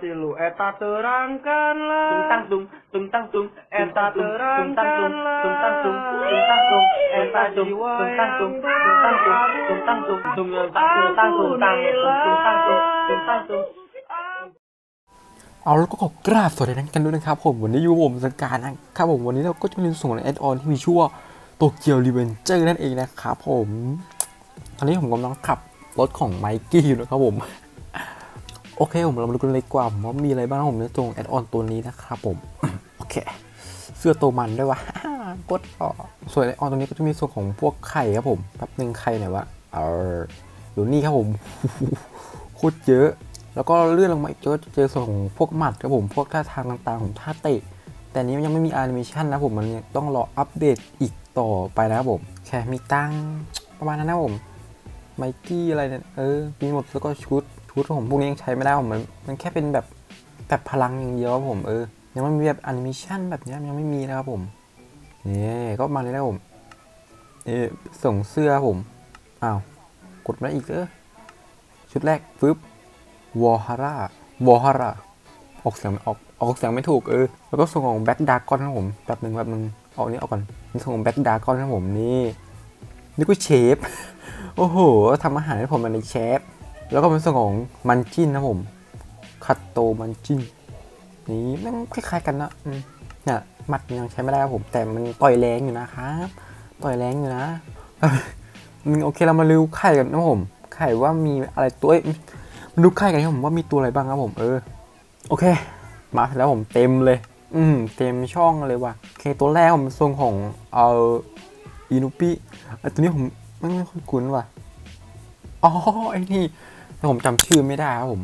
tilu eta terangkanlah tung tang tung tung tang tung eta terangkanlah tung tang tung tung tang tung eta jiwa yang berharga tung tang tung tung tang tung tung tang tung tung tang tung tung tang tung เอาแล้วก็ขอกราบสวัสดีกันด้วยนะครับผมวันนี้ยูผมสังการนะครับผมวันนี้เราก็จะมีส่วนแอดออนที่มีชื่อว่าโตเกียวรีเวนเจอร์นั่นเองนะครับผม ตอนนี้ผมกำลังขับรถของไมกี้อยู่นะครับผม โอเคผมเรามาดูกันเลยกว่าผมว่ามีอะไรบ้างผมในส่งแอดออนตัวนี้นะครับผม โอเค เสื้อตัวมันด้วยวะกดต่อส่วนแอดออนตัวนี้ก็จะมีส่วนของพวกไข่ครับผมแป๊บนึงไข่ไหนวะเอออยู่นี่ครับผมโคตรเยอะ แล้วก็เลื่อนลงมาอีกก็จะเจอส่วนของพวกหมัดครับผมพวกท่าทางต่างๆของท่าเตะแต่นี้ยังไม่มีแอนิเมชันนะผมมันยังต้องรออัปเดตอีกต่อไปนะครับผมแค่มีตังประมาณนั้นนะผมไมกี้อะไรเนี่ยเออมีหมดแล้วก็ชุด ชุดผมพวกนี้ยังใช้ไม่ได้ผมมันมันแค่เป็นแบบแบบพลังอย่างเดียวผมเออยังไม่มีแบบแอนิเมชันแบบนี้ยังไม่มีนะครับผมนี่ก็มาเลยนะผมนี่ส่งเสื้อผมอ้าวกดมาอีกเออชุดแรกฟึบวอฮาร่าวอฮาร่าออกเสียงออกออกเสียงไม่ถูกเออแล้วก็ส่งของแบ็กดากอนครับผมแป๊บหนึ่งแป๊บหนึ่งเอาอันนี้ออกก่อนนี่ส่งของแบ็กดากอนครับผมนี่นี่ก็เชฟโอ้โหทำอาหารให้ผมมาในเชฟ แล้วก็เป็นส่วนของมันจินนะผมคัตโตมันจินนี่แม่งคล้ายๆกันนะเนี่ยหมัดยังใช้ไม่ได้ครับผม แต่มันต่อยแรงอยู่นะครับ ต่อยแรงอยู่นะอืมโอเคเรามารีวิวไข่กันนะผม ไข่ว่ามีอะไรตัวเอ้ยมาดูไข่กันครับผมว่ามีตัวอะไรบ้างครับผมเออโอเค มาแล้วผมเต็มเลย อืมเต็มช่องเลยว่ะโอเคตัวแรกผมทรงของเอ่ออินุปิไอตัวนี้ผมไม่ไม่ค่อยคุ้นว่ะอ๋อไอ้นี่ แต่ผมจำชื่อไม่ได้ครับผม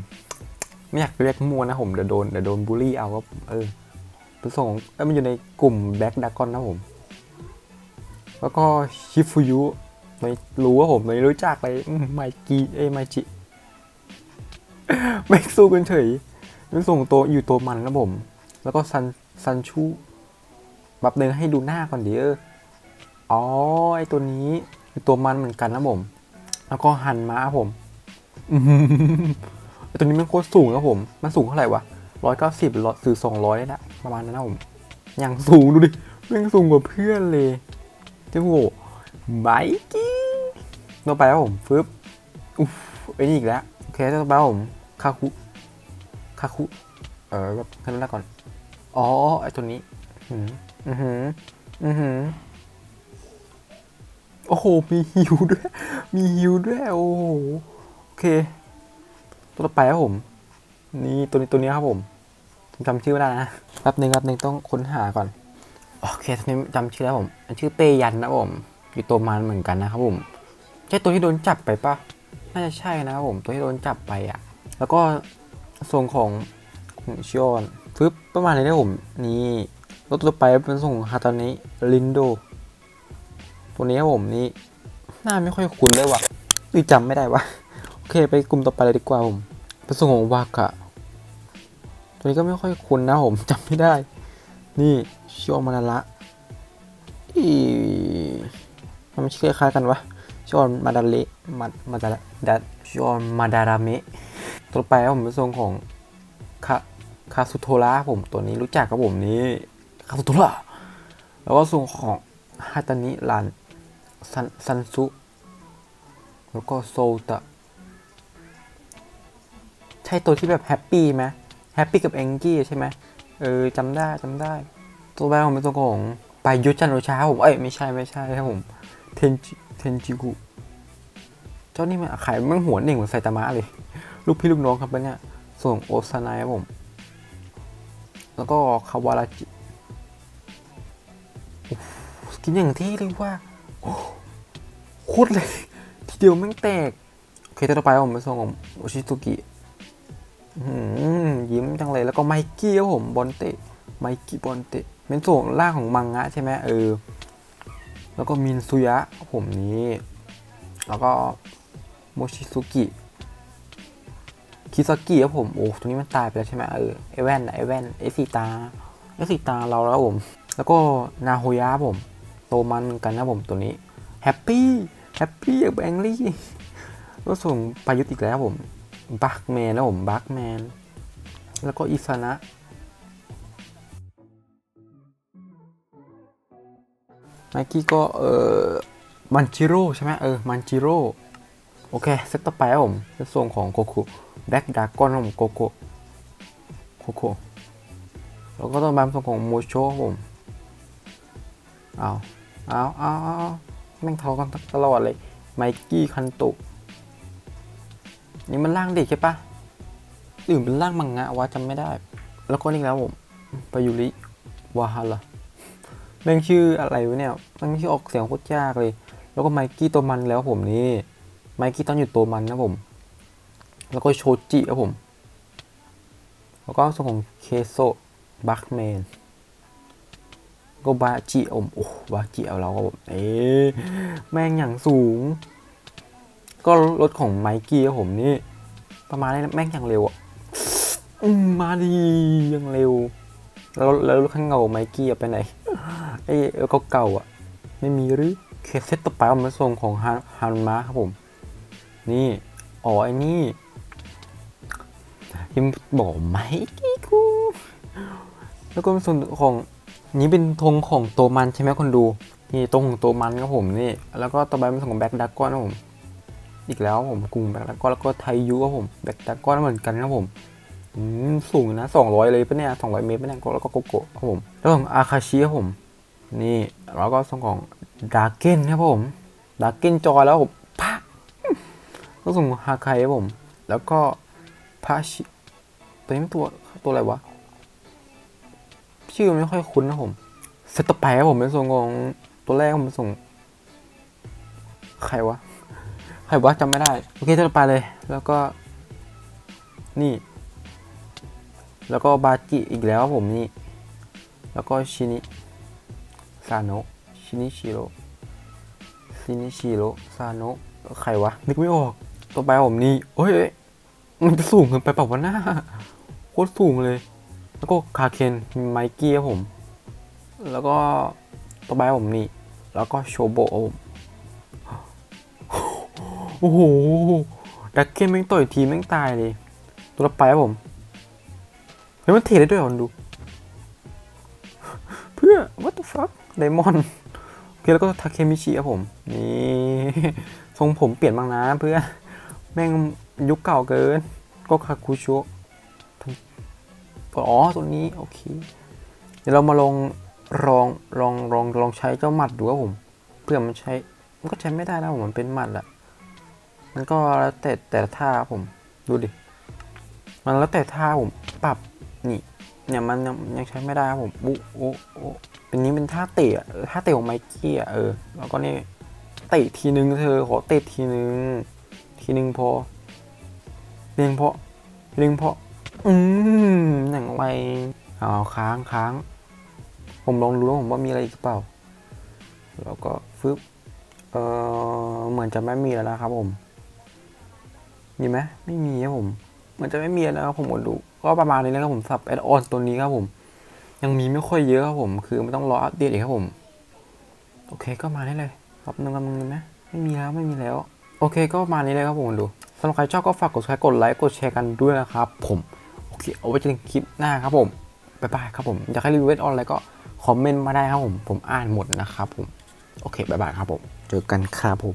ไม่อยากเรียกมัวนะผมเดี๋ยวโดนเดี๋ยวโดนบูลลี่เอาครับเออเป็นทรงของเอ้ยมันอยู่ในกลุ่มแบ็กดากอนนะผม แล้วก็ชิฟูยุไม่รู้ว่าผมไม่รู้จักเลยไมกีเอไมจิไม่สู้กันเฉยมันส่งตัวอยู่ตัวมันนะผม แล้วก็ซันซันชูแบบเดินให้ดูหน้าก่อนดีเอออ๋อไอตัวนี้ตัวมันเหมือนกันนะผม แล้วก็หันมาครับผม อื้อหือตัวนี้มันโคตรสูงครับผม มันสูงเท่าไหร่วะร้อยเก้าสิบหรือสองร้อยนะประมาณนั้นนะผมอย่างสูงดูดิแม่งสูงกว่าเพื่อนเลยเจ้าโหไมกี้ต่อไปครับผมฟึบอุ๊ฟไอ้นี่อีกแล้วโอเคต่อไปครับผมคาคุคาคุเออแบบขึ้นแล้วก่อน อ๋อไอตัวนี้ อืมอือหืออือหือโอ้โห มีฮิวด้วย มีฮิวด้วย โอ้โห เค ตัวต่อไปครับผม นี่ตัวนี้ตัวนี้ครับผมผมจำชื่อไม่ได้นะแป๊บหนึ่งแป๊บหนึ่งต้องค้นหาก่อน โอเคตัวนี้จำชื่อแล้วผมอันชื่อเปยันนะผม อยู่ตัวมันเหมือนกันนะครับผม ใช่ตัวที่โดนจับไปปะน่าจะใช่นะครับผม ตัวที่โดนจับไปอะ แล้วก็ทรงของของชิออนฟึบประมาณนี้นะผม นี่แล้วตัวต่อไปเป็นทรงฮาตานิลินโด ตัวนี้ครับผมนี่หน้าไม่ค่อยคุ้นเลยว่ะหรือจำไม่ได้ว่ะ โอเคไปกลุ่มต่อไปเลยดีกว่าผมเป็นทรงของวากะตัวนี้ก็ไม่ค่อยคุ้นนะผมจำไม่ได้ นี่ชิโอมานาระอีมันไม่ใช่คล้ายๆกันวะชิโอมาดาเละมามาดาระดัดชิโอมาดาราเมะตัวต่อไปผมเป็นทรงของคาคาสุโทระผมตัวนี้รู้จักครับผมนี่คาสุโทระแล้วก็ทรงของฮาตานิรันซันซันซุแล้วก็โซตะ ใช่ตัวที่แบบแฮปปี้ไหมแฮปปี้กับแองกี้ใช่ไหมเออจำได้จำได้ ตัวแรกผมเป็นตัวของไปยุทธจันโอชาผมเอ้ยไม่ใช่ไม่ใช่ครับผมเทนจิเทนจิกุเจ้านี่มันขายมันหัวหนึ่งเหมือนไซตามะเลย ลูกพี่ลูกน้องครับเนี่ยส่งโอซานายครับผม แล้วก็คาวาราจิกินอย่างที่เลยกว่าโคตรเลยทีเดียวแม่งแตก โอเคตัวต่อไปผมเป็นส่งของโอชิซุกิ ยิ้มจังเลยแล้วก็ไมกี้ครับผมบอลเตะไมกี้บอลเตะเป็นส่วนล่างของมังงะใช่ไหมเออ แล้วก็มินซุยะผมนี้ แล้วก็โมชิซุกิคิซากิครับผมโอ้ตัวนี้มันตายไปแล้วใช่ไหมเออไอแว่นนะไอแว่นไอสีตาไอสีตาเราแล้วผม แล้วก็นาโฮยะผมโตมันกันนะผมตัวนี้แฮปปี้แฮปปี้กับแองลี่ก็ส่งประยุทธ์อีกแล้วผม บัคแมนนะผมบัคแมน แล้วก็อิซานะไมกี้ก็เออมันจิโร่ใช่ไหมเออมันจิโร่โอเคเซตต่อไปครับผมเป็นทรงของโกคุแบ็กดากอนของโกโกโกโกแล้วก็ต้องมาเป็นทรงของโมโชครับผมเอาเอาเอาเอาแม่งทะเลาะกันตลอดเลยไมกี้คันตะ นี่มันร่างเด็กใช่ปะหรือเป็นร่างมังงะวะจำไม่ได้ แล้วก็นี่แล้วผมปายุริวาฮาระแม่งชื่ออะไรวะเนี่ยแม่งชื่อออกเสียงโคตรยากเลย แล้วก็ไมกี้ตัวมันแล้วผมนี่ ไมกี้ตอนอยู่ตัวมันนะผม แล้วก็โชจิครับผม แล้วก็ส่วนของเคโซบัคแมนก็บาจิอมโอ้บาจิเอาเราครับผมเอ๊ะแม่งอย่างสูง ก็รถของไมกี้ครับผมนี่ ประมาณนี้แม่งอย่างเร็วอะมมาดีอย่างเร็ว แล้วแล้วรถข้างเงาไมกี้ไปไหนไอ้เออเก่าๆอะ ไม่มีหรือเคสเซตต่อไปมันส่งของฮานฮานมาครับผม นี่อ๋อไอ้นี่ยิมบอกไมกี้กูแล้วก็เป็นส่วนของนี้เป็นธงของตัวมันใช่ไหมคนดู นี่ตรงของตัวมันครับผมนี่ แล้วก็ต่อไปเป็นส่วนของแบ็กดักก้อนครับผม อีกแล้วผมกลุ่มแบ็กดักก้อนแล้วก็ไทยูครับผมแบ็กดักก้อนเหมือนกันครับผมสูงนะสองร้อยเลยปะเนี่ยสองร้อยเมตรปะเนี่ยแล้วก็โกโก้ครับผมแล้วของอาคาชิครับผม นี่แล้วก็ส่งของดาร์เก้นครับผมดาร์เก้นจอยแล้วผมพะก็ส่งฮาไคครับผม แล้วก็พาชิตัวนี้ตัวตัวอะไรวะชื่อไม่ค่อยคุ้นนะผมเซตต่อไปครับผมเป็นส่งของตัวแรกผมส่ง ใครวะ ใครวะจำไม่ได้ โอเคต่อไปเลย แล้วก็ นี่ แล้วก็บาจิอีกแล้วผมนี่ แล้วก็ชินิซาโนะชินิชิโร่ชินิชิโร่ซาโนะใครวะ นึกไม่ออก ต่อไปผมนี่เฮ้ยเอ้ยมันจะสูงเกินไปเปล่าวะหน้าโคตรสูงเลย แล้วก็คาเคนไมกี้ครับผม แล้วก็ต่อไปผมนี่ แล้วก็โชโบะครับผม โอ้โหดักเก้นแม่งต่อยทีแม่งตายเลย ตัวต่อไปครับผม เฮ้ยมันเทได้ด้วยเหรอมันดูเพื่อ what the fuck ไดมอนด์โอเคแล้วก็ทาเคมิชิครับผม นี่ทรงผมเปลี่ยนบ้างนะเพื่อ แม่งยุคเก่าเกิน ก็คาคุโชะอ๋อ ตัวนี้ โอเค เดี๋ยวเรามาลองลองลองลองลองใช้เจ้าหมัดดูครับผม เพื่อมันใช้ มันก็ใช้ไม่ได้นะผมมันเป็นหมัดแหละ มันก็แล้วแต่แต่ท่าครับผมดูดิ มันแล้วแต่ท่าผมปรับนี่เนี่ยมันยังยังใช้ไม่ได้ครับผมบุโอโอเป็นนี้เป็นท่าเตะอะท่าเตะของไมกี้อะเออแล้วก็นี่เตะทีนึงเธอขอเตะทีนึงทีนึงพอเรียงพอเรียงพออืมหนังไวเอาค้างค้าง ผมลองดูว่าผมว่ามีอะไรอีกเปล่า แล้วก็ฟึบเออเหมือนจะไม่มีแล้วนะครับผม มีไหมไม่มีครับผมมันจะไม่มีแล้วครับผมกดดู ก็ประมาณนี้แล้วครับผมสับแอดออนตัวนี้ครับผม ยังมีไม่ค่อยเยอะครับผม คือมันต้องรออัปเดตอีกครับผม โอเคก็มาได้เลยรอบนึงรอบนึงนะไม่มีแล้วไม่มีแล้ว โอเคก็ประมาณนี้เลยครับผมดูสำหรับใครชอบก็ฝากกดแชร์กดไลค์กดแชร์กันด้วยนะครับ ผมโอเคเอาไว้เจอกันคลิปหน้าครับผมบ๊ายบายครับผมอยากให้รีวิวออนอะไรก็คอมเมนต์มาได้ครับผมผมอ่านหมดนะครับผมโอเคบ๊ายบายครับผม เจอกันครับผม